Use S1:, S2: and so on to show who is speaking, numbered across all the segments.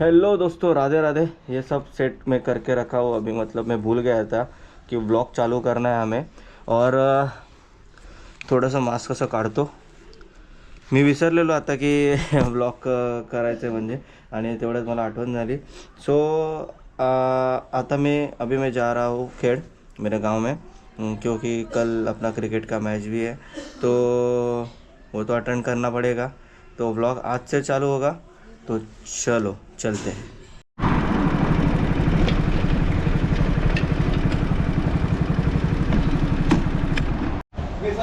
S1: Hello दोस्तों राधे राधे। ये सब set में करके रखा हो अभी मतलब मैं भूल गया था कि ब्लॉग चालू करना है हमें। और अ, थोडंसं मास्क असं काढतो मी विसरलेलो आता की ब्लॉग आहे म्हणजे आणि मला आठवण झाली. सो आता मैं अभी मैं जा रहा हूँ खेड़ मेरे गाँव में क्योंकि कल अपना क्रिकेट का मैच भी है। तो वो तो अटेंड करना पड़ेगा। तो ब्लॉग आज से चालू होगा। तो चलो। चलते हैं।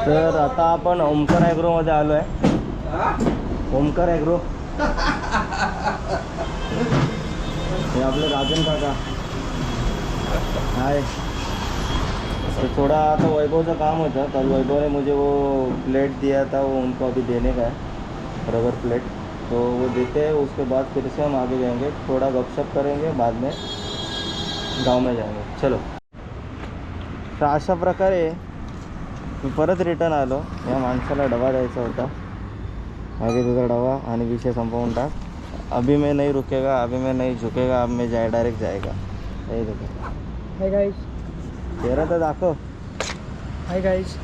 S1: तर आता आपण ओमकार ॲग्रोमध्ये आलो आहे ओमकार ॲग्रो हे आपले राजन काका. हाय. तो थोड़ा आता वैभव का काम होता कल वैभव ने मुझे वो प्लेट दिया था वो उनको अभी देने का है. रबर प्लेट तो वो देते हैं उसके बाद फिर से हम आगे जाएंगे थोड़ा गपशप करेंगे बाद में गांव में जाएंगे। चलो। तर अशा प्रकारे मी परत रिटर्न आलो या माणसाला डबा द्यायचा होता मागे तुझा डबा आणि विषय संपवून टाक. अभी मैं नहीं रुकेगा अभी मैं नहीं झुकेगा अब मैं जाए डायरेक्ट जाएगा. हे देखो
S2: हाय गाइस
S1: चेहरा तर दाखव.
S2: हाय गाइस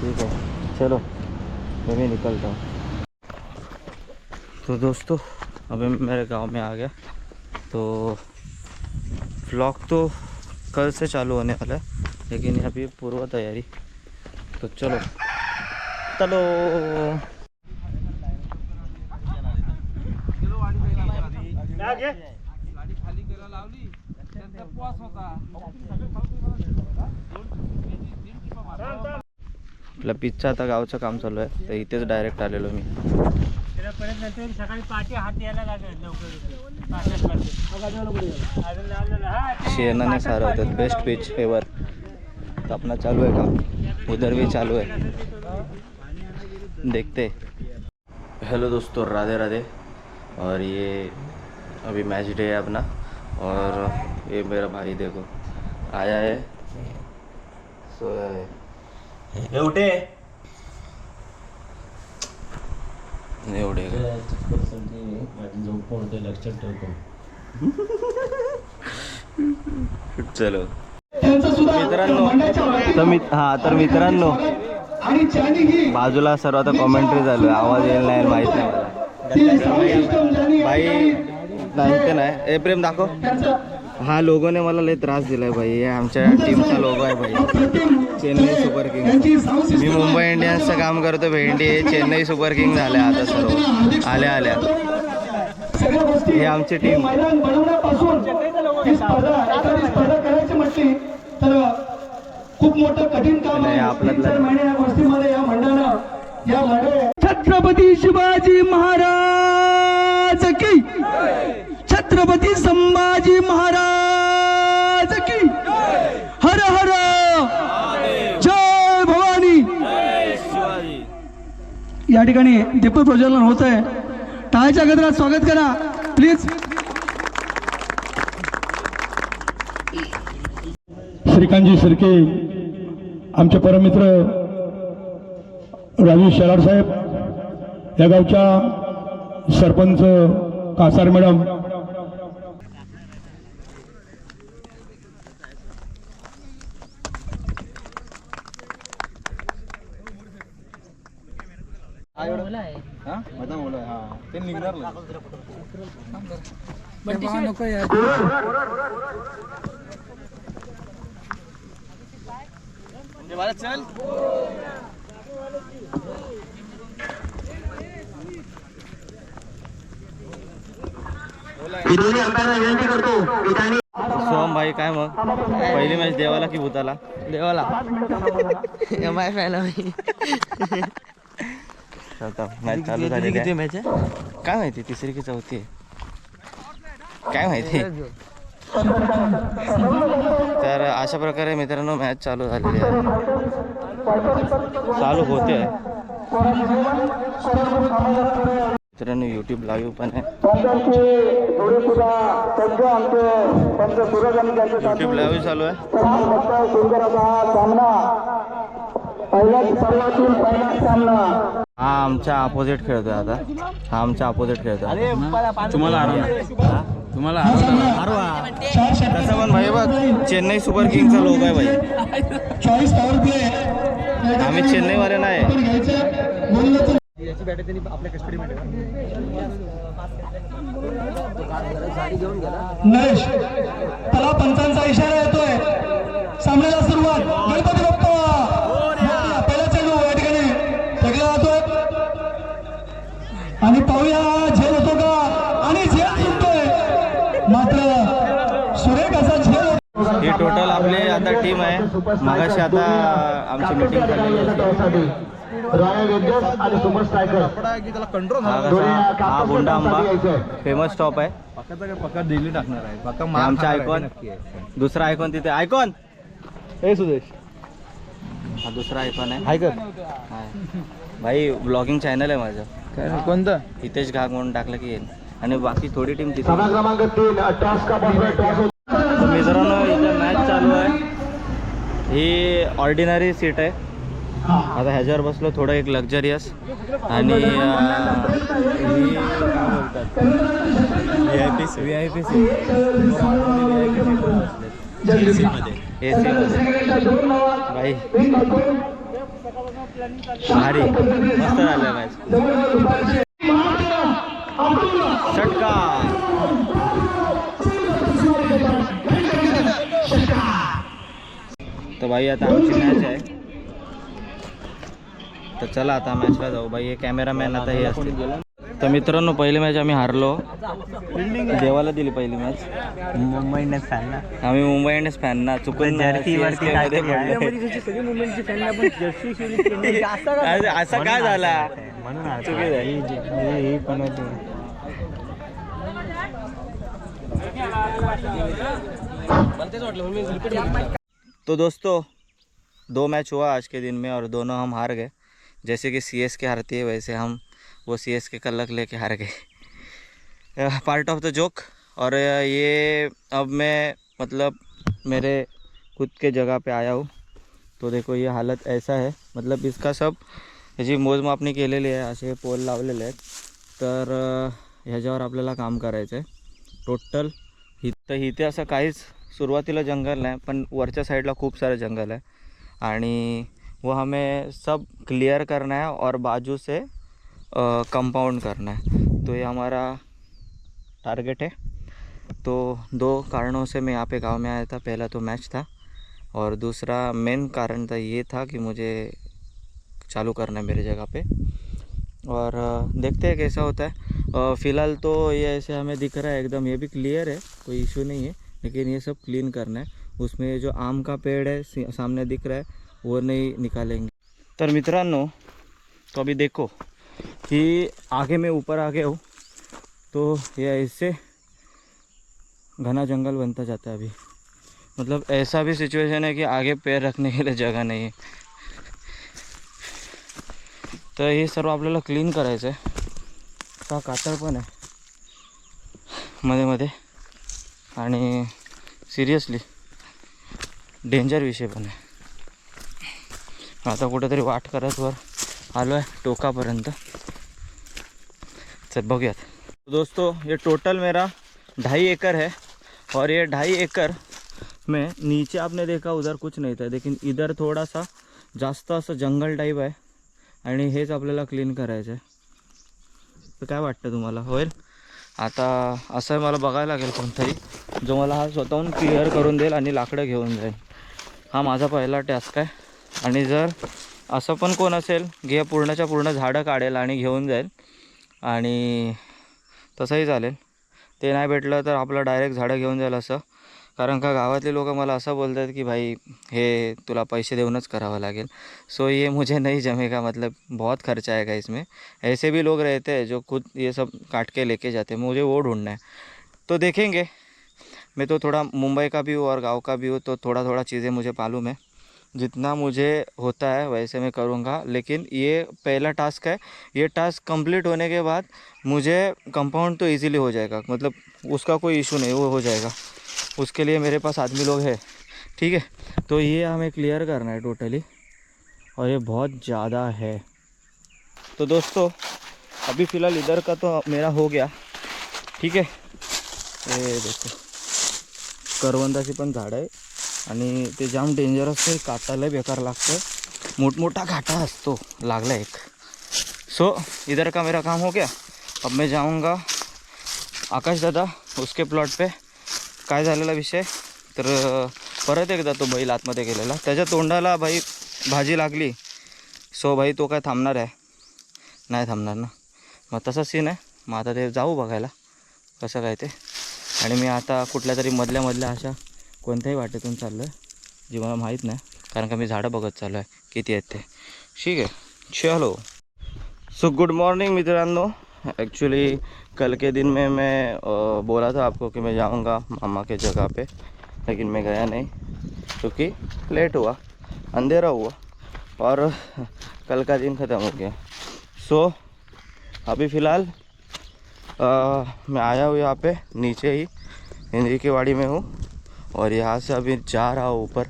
S1: ठीक है चलो. मैं निकलता. हूँ तो दोस्तों अभी मेरे गांव में आ गया। तो व्लॉग तो कल से चालू होने वाला है लेकिन अभी पूर्व तैयारी। तो चलो। चलो। आपल्या पिच्चा आता गावचं काम चालू आहे तर इथेच डायरेक्ट आलेलो मी.
S2: सकाळी पहाटे हात यायला लागेल लवकर
S1: शेणाने सारं बेस्ट पिच एवर तो अपना चालू है काम उधर भी चालू है देखते. हेलो दोस्तों राधे राधे. और ये अभी मैच डे है अपना. और ये मेरा भाई देखो आया है. सोया है. उठे.
S3: माझी लक्षात ठेवतो.
S1: चलो. मित्रांनो तर मित हा तर मित्रांनो बाजूला सर्व आता कॉमेंट्री चालू आहे. आवाज येईल नाही माहीत नाही. मला भाई नाही ते नाही. ए प्रेम दाखव. हा लोगोने मला लय त्रास दिलाय भाई हे आमच्या टीमचा लोगो आहे भाई चेन्नई सुपर किंग मी मुंबई इंडियन्सचं काम करतो भेंडी हे चेन्नई सुपर किंग झाले आता सर्व. आल्या आल्या. ही आमची टीम
S4: मैदान बनवण्यापासून ही स्पर्धा एखादी स्पर्धा करायची म्हटली तर खूप मोठं कठीण काम
S1: नाही,
S4: आहे.
S1: आपल्यातलं-
S4: तीन चार महिने या गोष्टीमध्ये या मंडळानं या मंडळ छत्रपती शिवाजी महाराज की छत्रपती संभाजी महाराज की हर हर जय भवानी या ठिकाणी दीप प्रज्वलन होत आहे. टाळ्याच्या गजरात स्वागत करा. प्लीज श्रीकांतजी सरके आमचे परमित्र राजू शेलार साहेब या गावच्या सरपंच कासार मॅडम
S1: सोहम भाई काय मग? पहिली मॅच देवाला की भूताला?
S2: देवाला. एम आय फॅन आहे
S1: आता मॅच चालू
S2: मॅच आहे?
S1: काय माहिती तिसरी की चौथी? काय माहिती? तर अशा प्रकारे मित्रांनो मॅच चालू झालेली आहे. चालू होते. मित्रांनो यूट्यूब लाईव्ह पण आहे. यूट्यूब लाईव्ह चालू आहे. हा आमच्या अपोजिट खेळतोय आता. हा आमच्या अपोजिट खेळतोय
S3: तुम्हाला
S5: तुम्हाला
S4: हा सामना चार
S1: तसं पण भाई बघ चेन्नई सुपर किंगचा लोक आहे भाई.
S4: चॉईस पॉवर प्ले
S1: आम्ही चेन्नईवाले नाही.
S4: नरेश त्याला पंचांचा इशारा येतोय. सामन्याला सुरुवात. गणपती बाप्पा मोरया. पहिला चेंडू या ठिकाणी फेकला जातोय आणि पाहूया झेल होतो का? आणि झेल सुटतोय मात्र सुरेख असा झेल.
S1: ही टोटल आपली आता टीम आहे. मगाशी आता आमची मीटिंग झालेली होती.
S6: आणि सुपर स्ट्रायकर
S1: हा बोंडा आंबा. फेमस स्टॉप आहे.
S5: पक्का दिल्ली टाकणार आहे. पक्का
S1: हे आमचा आयकॉन दुसरा आयकॉन तिथे. आयकॉन
S5: हे सुदेश.
S1: हा दुसरा आयकॉन आहे. भाई ब्लॉगिंग चॅनल आहे माझं.
S5: काय कोणतं?
S1: हितेश घाग म्हणून टाकलं की येईल. आणि बाकी थोडी टीम तिथे. मित्रांनो इथे मॅच चालू आहे. ही ऑर्डिनरी सीट आहे. आता ह्याच्यावर बसलो थोडं एक लक्झरियस आणि ही V I P V I P seat A C मध्ये. भाई भारी। मस्त षटका भाई। आता आमची मॅच आहे। तर चला आता मॅचला जाऊ। भाई, हे मैन आता हे तर मित्रांनो पहिली मॅच आम्ही हारलो. देवाला दिली पहिली मॅच
S2: मुंबई इंडियन्स फॅन ना.
S1: आम्ही मुंबई इंडियन्स फॅन ना. चुकून असं काय झाला? तो दोस्तों दो मैच हुआ आज के दिन में और दोनों हम हार गए। जैसे कि सी एस के हारती है वैसे हम वो सी एस के कलक लेके हार गए। पार्ट ऑफ द जोक और ये अब मैं मतलब मेरे खुद के जगह पे आया हूँ। तो देखो ये हालत ऐसा है। मतलब इसका सब ह्याची मोजमापणी केलेली आहे असे पोल लावलेले आहेत तर ह्याच्यावर आपल्याला काम करायचं आहे टोटल इथं इथे असं काहीच सुरुवातीला जंगल नाही पण वरच्या साईडला खूप सारं जंगल आहे. आणि वो हमें सब क्लियर करना है और बाजू से कंपाउंड करना है। तो ये हमारा टारगेट है। तो दो कारणों से मैं यहाँ पे गाँव में आया था। पहला तो मैच था और दूसरा मेन कारण था, ये था कि मुझे चालू करना है मेरे जगह पे। और देखते हैं कैसा होता है। फ़िलहाल तो ये ऐसे हमें दिख रहा है, एकदम ये भी क्लियर है, कोई इशू नहीं है, लेकिन ये सब क्लीन करना है। उसमें जो आम का पेड़ है सामने दिख रहा है, वो नहीं निकालेंगे। तर मित्रांनो तो अभी देखो कि आगे मैं ऊपर आ गया हूँ तो यह ऐसे घना जंगल बनता जाता है अभी। मतलब ऐसा भी सिचुएशन है कि आगे पैर रखने के लिए जगह नहीं है। तर हे सर्व आपल्याला क्लीन करायचं आहे का कातळ पण आहे मध्ये मध्ये आणि सिरियसली डेंजर विषय पण आहे आता कुठेतरी वाट करत वर। आलो आहे टोकापर्यंत. चल बघूयात. दोस्तों ये टोटल मेरा ढाई एकड़ है और ये ढाई एकड़ में नीचे आपने देखा उधर कुछ नहीं था लेकिन इधर थोड़ा सा जास्त असं जंगल टाईप आहे आणि हेच आपल्याला क्लीन करायचं आहे. तर काय वाटतं तुम्हाला? होईल? आता असं मला बघायला लागेल कोणताही जो मला हा स्वतःहून क्लिअर करून देईल आणि लाकडं घेऊन जाईल. हा माझा पहिला टास्क आहे. आणि जर असं पण कोण असेल घे पूर्णच्या पूर्ण झाडं काढेल आणि घेऊन जाईल. आणि तसंही चालेल. ते नाही भेटलं तर आपलं डायरेक्ट झाडं घेऊन जाईल असं. कारण का गावातले लोक मला असं बोलतात की भाई हे तुला पैसे देऊनच करावं लागेल. सो ये मुझे नहीं जमेगा मतलब बहुत खर्चा आएगा इसमें. ऐसे भी लोग रहते हैं जो खुद ये सब काट के लेके जाते हैं. मुझे वो ढूंढना है। तो देखेंगे. मैं तो थोड़ा मुंबई का भी हूँ और गाँव का भी हूँ तो थोड़ा थोड़ा चीज़ें मुझे मालूम है। जितना मुझे होता है वैसे मैं करूँगा, लेकिन ये पहला टास्क है। ये टास्क कंप्लीट होने के बाद मुझे कंपाउंड तो इजीली हो जाएगा मतलब उसका कोई इशू नहीं, वो हो जाएगा। उसके लिए मेरे पास आदमी लोग हैं, ठीक है? तो ये हमें क्लियर करना है टोटली और ये बहुत ज़्यादा है। तो दोस्तों, अभी फ़िलहाल इधर का तो मेरा हो गया, ठीक है? हे देखो करवंदाची पण झाड आहे आणि ते जाम डेंजर असते काटायला बेकार लागतं. मोठमोठा घाटा असतो लागला एक. सो इधर का मेरा काम हो गया. अब मैं जाऊंगा आकाश दादा उसके प्लॉट पे. काय झालेला विषय? तर परत एकदा तो बैल आतमध्ये गेलेला. त्याच्या तोंडाला भाई भाजी लागली. सो भाई तो काय थांबणार आहे? नाही थांबणार ना. मग तसा सीन आहे. मग आता ते जाऊ बघायला. कसं काय ते? आणि मी आता कुठल्या तरी मधल्या मधल्या अशा कोणत्याही वाटेतून आहे जी मला माहीत नाही कारण का मी झाडं बघत चाललो आहे किती आहेत ते. ठीक आहे. चलो. सो गुड मॉर्निंग मित्रांनो. एक्चुअली कल के दिन में मैं बोला था आपको कि मैं जाऊँगा मामा के जगह पे लेकिन मैं गया नहीं क्योंकि लेट हुआ अंधेरा हुआ और कल का दिन ख़त्म हो गया। सो so, अभी फ़िलहाल मैं आया हूँ यहाँ पे नीचे ही हिंदी की वाड़ी में हूँ। और यहाँ से अभी जा रहा हूँ ऊपर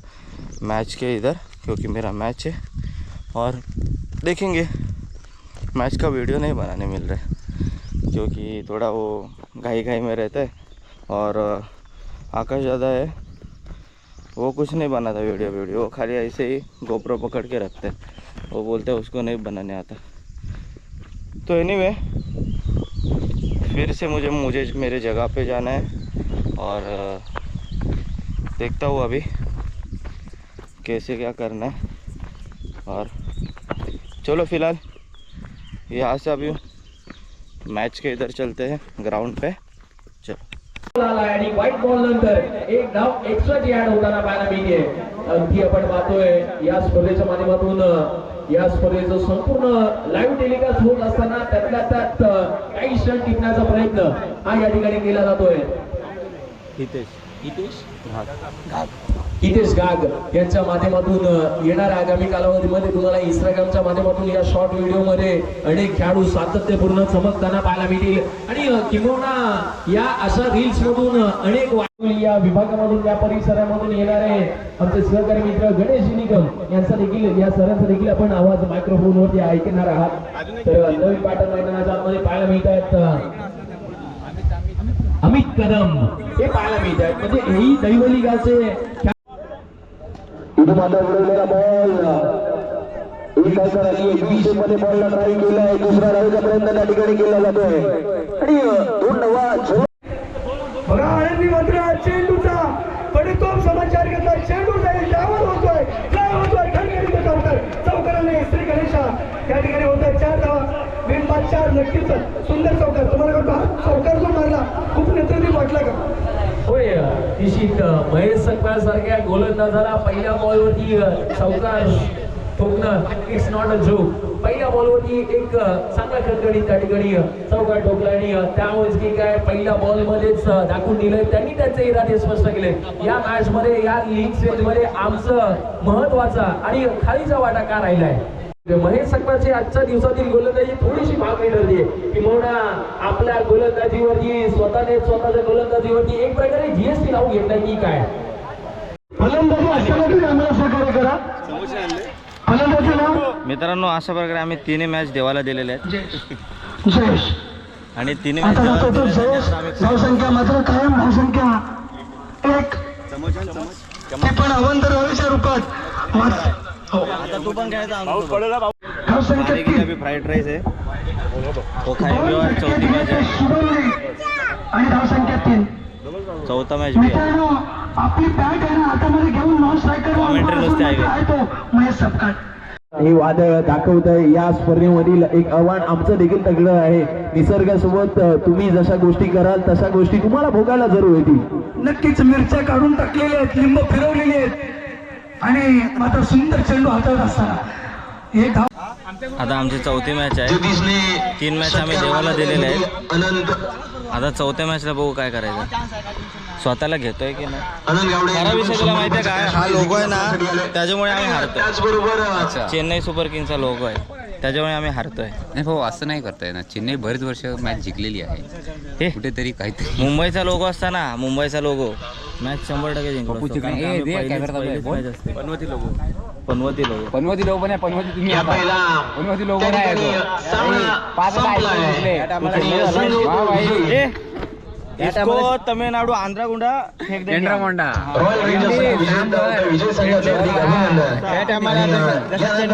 S1: मैच के इधर, क्योंकि मेरा मैच है। और देखेंगे, मैच का वीडियो नहीं बनाने मिल रहा है क्योंकि थोड़ा वो घाई घाई में रहता है। और, आकाश ज़्यादा है, वो कुछ नहीं बनाता वीडियो वीडियो वो खाली ऐसे ही गोप्रो पकड़ के रखते हैं। वो बोलते हैं उसको नहीं बनाने आता। तो एनीवे फिर से मुझे मुझे मेरे जगह पे जाना है। और देखता हूँ अभी कैसे क्या करना है। और चलो फिलहाल यहाँ से अभी मैच के इधर चलते हैं ग्राउंड पे। चलो।
S7: आणि व्हाईट बॉल नंतर एक धाव एक्स्ट्राची ऍड होताना पाहायला मिळते. अगदी आपण पाहतोय या स्पर्धेच्या माध्यमातून या स्पर्धेचं संपूर्ण लाईव्ह टेलिकास्ट होत असताना त्यातल्या त्यात काही क्षण टिपण्याचा प्रयत्न हा या ठिकाणी केला जातोय.
S1: हितेश. हितेश
S7: गाग यांच्या माध्यमातून येणाऱ्या आगामी कालावधीमध्ये तुम्हाला इंस्टाग्रामच्या माध्यमातून या शॉर्ट व्हिडिओमध्ये अनेक खेळाडू सातत्यपूर्ण चमकताना पाहायला मिळतील. आणि किंबहुना या अशा रील्स मधून अनेक या विभागामधून या परिसरामधून येणारे आमचे सहकारी मित्र गणेश निकम यांचा देखील या सरांचा देखील आपण आवाज मायक्रोफोन वरती ऐकणार आहात. तर नवीन पॅटर्न मैदानाच्या आतमध्ये पाहायला मिळत आहेत कदम. हे पाहायला मिळत आहेत म्हणजे हेही दैवली गावचे
S6: उडवलेला बॉल. मध्ये बॉलला ट्राय केलाय दुसरा डावीचा प्रयत्न त्या ठिकाणी केला जातोय. आणि दोन नवा झोल
S4: बघा आनंदी मात्र चेंडूचा पडतोप समाचार घेतला. चेंडू जाईल डावर होतोय. काय होतोय. चौकार चौकाराने श्री गणेशा या ठिकाणी होतोय चार धावा बिनबाद चार नक्कीच सुंदर चौकार. तुम्हाला हा चौकार जो मारला खूप नेतृत्व वाटला का?
S7: होय निश्चित महेश सकपाळ सारख्या गोलंदाजाला पहिल्या बॉलवरती चौकार ठोकणं इट्स नॉट अ जोक पहिल्या बॉलवरती एक चांगला खतखडी त्या ठिकाणी अ, चौकार ठोकला आणि त्यामुळेच की काय पहिल्या बॉलमध्येच मध्येच दाखवून दिलंय त्यांनी त्यांचे इरादे स्पष्ट केले. या मॅच मध्ये या लीग स्टेजमध्ये आमचं महत्त्वाचा आणि खालीचा वाटा का राहिलाय. महेश सकपाळची आजच्या दिवसातील गोलंदाजी थोडीशी मागणी ठरली किंवा आपल्या गोलंदाजीवरती स्वतःने स्वतःच्या गोलंदाजीवरती एक प्रकारे जीएसटी लावून घेतलाय की काय?
S6: फलंदाजी असताना आम्हाला सहकार्य करा. फलंदाजीला
S1: मित्रांनो अशा प्रकारे आम्ही तिन्ही मॅच देवाला दिलेले आहेत.
S6: जयेश.
S1: आणि तिन्ही मॅच
S6: धावसंख्या मात्र कायम धावसंख्या एक. ते पण अवंत रवीच्या रूपात.
S1: आता तू पण खायचा फ्राईड राईस आहे. चौथी मॅच आहे. चौथा
S6: आपली बॅट आहे ना हातामध्ये घेऊन नॉन स्ट्रायकर
S1: नुसते.
S6: आहे
S8: हे वादळ दाखवत आहे या स्पर्धेमधील एक आव्हान आमचं देखील तगडं आहे. निसर्गासोबत तुम्ही जशा गोष्टी कराल तशा गोष्टी तुम्हाला भोगायला जरूर येतील.
S4: नक्कीच मिरच्या काढून टाकलेल्या आहेत लिंब फिरवलेली आहेत. आणि मात्र सुंदर चेंडू हाताळत असताना. एक धाव
S1: आता आमची चौथी मॅच आहे. तीन मॅच आम्ही देवाला दिलेले आहेत.
S6: अनंत
S1: आता चौथ्या मॅचला बघू काय करायचं. स्वतःला घेतोय की नाही?
S6: आनंद गावडे
S1: खरा विषय तुला माहिती आहे काय हा लोगो आहे ना त्याच्यामुळे आम्ही हारतोय.
S6: त्याचबरोबर
S1: चेन्नई सुपर किंगचा लोगो आहे. त्याच्यामुळे आम्ही हारतोय.
S9: नाही भाऊ असं नाही करता येणार. चेन्नई बरेच वर्ष मॅच जिंकलेली आहे.
S1: हे?
S9: कुठेतरी काहीतरी.
S1: मुंबईचा लोगो असता ना मुंबईचा लोगो. मॅच शंभर टक्के जिंकलो. पनवती लोगो. पनवती लोगो.
S9: पनवती लोक पण आहे पनवती तुम्ही पनवती लोक
S6: त्या
S9: नाही पाच
S1: इसको तमिळनाडू आंध्रा गुंडा फेक देंगे
S9: टेंडरा मोंडा.
S6: रॉयल रेंजर्सचा विजेता होता, विजय संघाचे हार्दिक अभिनंदन
S1: त्या टायमाला
S6: आणि,
S1: जसं-
S6: अं,
S1: जसं
S6: यानंतर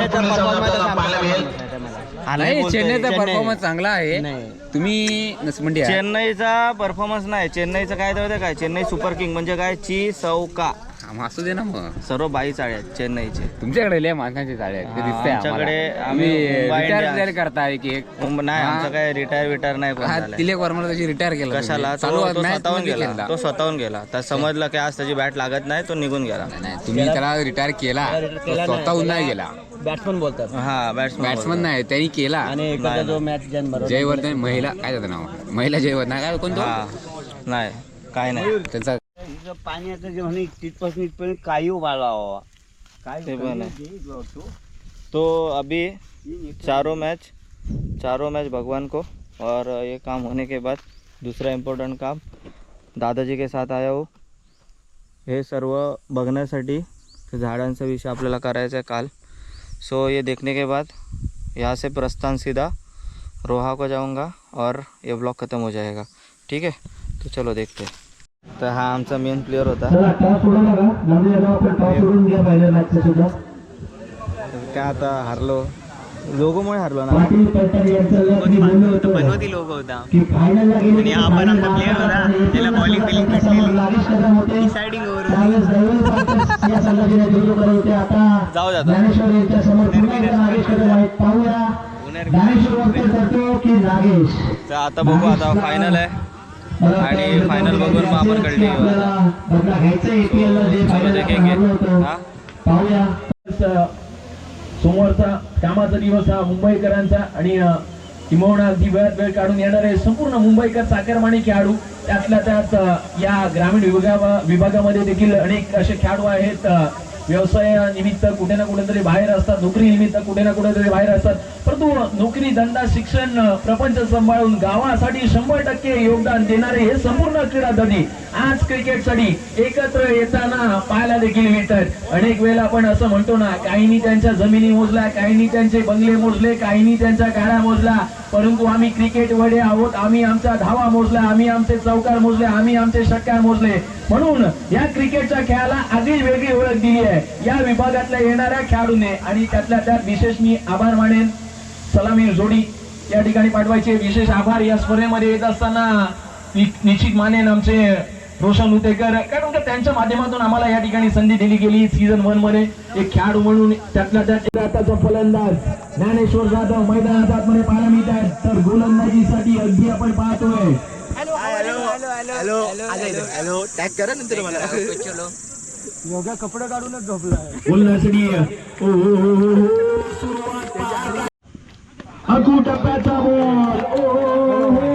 S1: चेन्नईचा
S9: नाही. परफॉर्मन्स चांगला आहे. तुम्ही नसमंडी आहे.
S1: चेन्नईचा परफॉर्मन्स नाही. चेन्नईचं काय तर काय? चेन्नई सुपर किंग म्हणजे काय? ची सौका
S9: मग असू दे ना मग.
S1: सर्व बाई चाळे आहेत चेन्नईचे.
S9: तुमच्याकडे लय माणसांची चाळे आहेत. ते
S1: हा,
S9: दिसतंय
S1: आमच्याकडे
S9: आम्हाला.
S1: आम्ही
S9: तुम्ही
S1: मुंबई
S9: रिटायर
S1: इंडियन्स.
S9: रिटायर करताय की एक.
S1: मुंब- नाही
S9: हा.
S1: आमचं काय रिटायर विटायर नाही कोण
S9: हा
S1: झालंय.
S9: तिलेक वर्मा तशी रिटायर केला तुम्ही.
S1: कशाला?
S9: चालू
S1: तो तो
S9: match
S1: स्वतःहून
S9: मध्ये
S1: गेला.
S9: खेळला.
S1: तो स्वतःहून गेला. तर समजलं की आज त्याची बॅट लागत नाही तो निघून गेला.
S9: नाही, तुम्ही त्याला रिटायर केला. तो स्वतःहून नाही गेला.
S2: बॅट्समन बोलतात.
S1: हा बॅट्समन
S9: बॅट्समन नाही त्यांनी केला.
S2: आणि एखादा जो मॅच
S9: जयवर्धन महिला काय त्याचं नाव? महिला जयवर्धन. काय कोणतो?
S1: हा नाही काय नाही.
S9: त्यांचा
S2: पाण्याचं जे म्हणे तिथपासून इथपर्यंत काही उभारला हवा काय
S1: ते पण आहे. तो अभी चारों मैच चारों मैच भगवान को. और ये काम होने के बाद दूसरा इम्पोर्टंट काम दादाजी के साथ आया हो. हे सर्व बघण्यासाठी ते झाडांचा विषय आपल्याला करायचा आहे काल. सो ये देखने के बाद यहाँ से प्रस्थान सीधा रोहा को जाऊंगा और ये ब्लॉग ख़त्म हो जाएगा. ठीक है? तो चलो देखते हैं. तर हा आमचा मेन प्लेअर होता. काय आता हारलो. लोगोमुळे हारलो ना.
S8: बोललो होतो
S2: आणि हा पण आमचा player होता. त्याला बिलिंग भेटलेली. डिसाइडिंग ओव्हर
S1: जाऊ तर आता. बघू आता फायनल आहे. आणि final बघून मग आपण कळली.
S7: सोमवारचा कामाचा दिवस हा मुंबईकरांचा आणि किंबहुना अगदी वेळात वेळ काढून येणारे संपूर्ण मुंबईकर चाकरमानी खेळाडू. त्यातल्या त्यात या ग्रामीण विभागा विभागामध्ये देखील अनेक असे खेळाडू आहेत. व्यवसायानिमित्त कुठे ना कुठेतरी बाहेर असतात नोकरी निमित्त कुठे ना कुठेतरी बाहेर असतात. परंतु नोकरी धंदा शिक्षण प्रपंच सांभाळून गावासाठी शंभर टक्के योगदान देणारे हे संपूर्ण क्रीडाधनी आज क्रिकेटसाठी एकत्र येताना पाहायला देखील मिळतात. अनेक वेळेला आपण असं म्हणतो ना काहींनी त्यांच्या जमिनी मोजल्या काहींनी त्यांचे बंगले मोजले काहींनी त्यांच्या गाड्या मोजल्या परंतु आम्ही क्रिकेट वडे आहोत. आम्ही आमच्या धावा मोजल्या आम्ही आमचे चौकार मोजले आम्ही आमचे षटकार मोजले. म्हणून या क्रिकेटच्या खेळाला आगळी वेगळी ओळख दिली आहे. या विभागातल्या येणाऱ्या खेळाडूने आणि त्यातल्या त्यात विशेष मी आभार मानेन. सलामी जोडी या ठिकाणी पाठवायचे. विशेष आभार या स्पर्धेमध्ये येत असताना. नि- निश्चित मानेन आमचे रोशन उतेकर कारण का त्यांच्या माध्यमातून आम्हाला या ठिकाणी संधी दिली गेली. सीझन वनमध्ये एक खेळाडू म्हणून त्यातल्या त्यात आताचा फलंदाज ज्ञानेश्वर जाधव मैदानात आतमध्ये पाहायला मिळत आहेत तर गोलंदाजीसाठी अगदी आपण पाहतोय. बोलण्यासाठी ओ, ओ, ओ, सुरुवात पाहता. अकू टप्प्याचा बॉल ओ,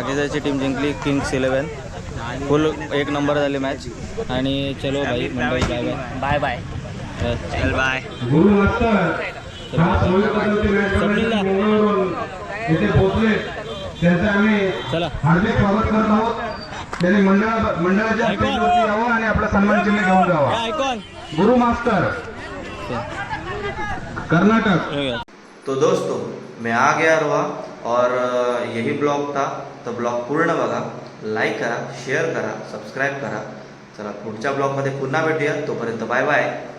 S1: नागेजाची टीम जिंकली किंग्स इलेवन फुल एक नंबर झाली मॅच आणि चलो भाई Mumbai bye bye
S2: bye bye चल. बाय
S4: इथे पोहोचले. त्यांचं आम्ही
S1: चला.
S4: हार्दिक स्वागत करत आहोत. त्यांनी मंडळ मंडळाच्या स्टेजवरती यावं आणि आपला सन्मान चिन्ह घेऊन जावं.
S1: ऐकून.
S4: गुरु मास्टर कर्नाटक.
S1: तो दोस्तों मैं आ गया रुआ और यही ब्लॉग था। तर ब्लॉग पूर्ण बघा लाईक करा शेअर करा सबस्क्राईब करा. चला पुढच्या ब्लॉगमध्ये पुन्हा भेटूया. तोपर्यंत बाय बाय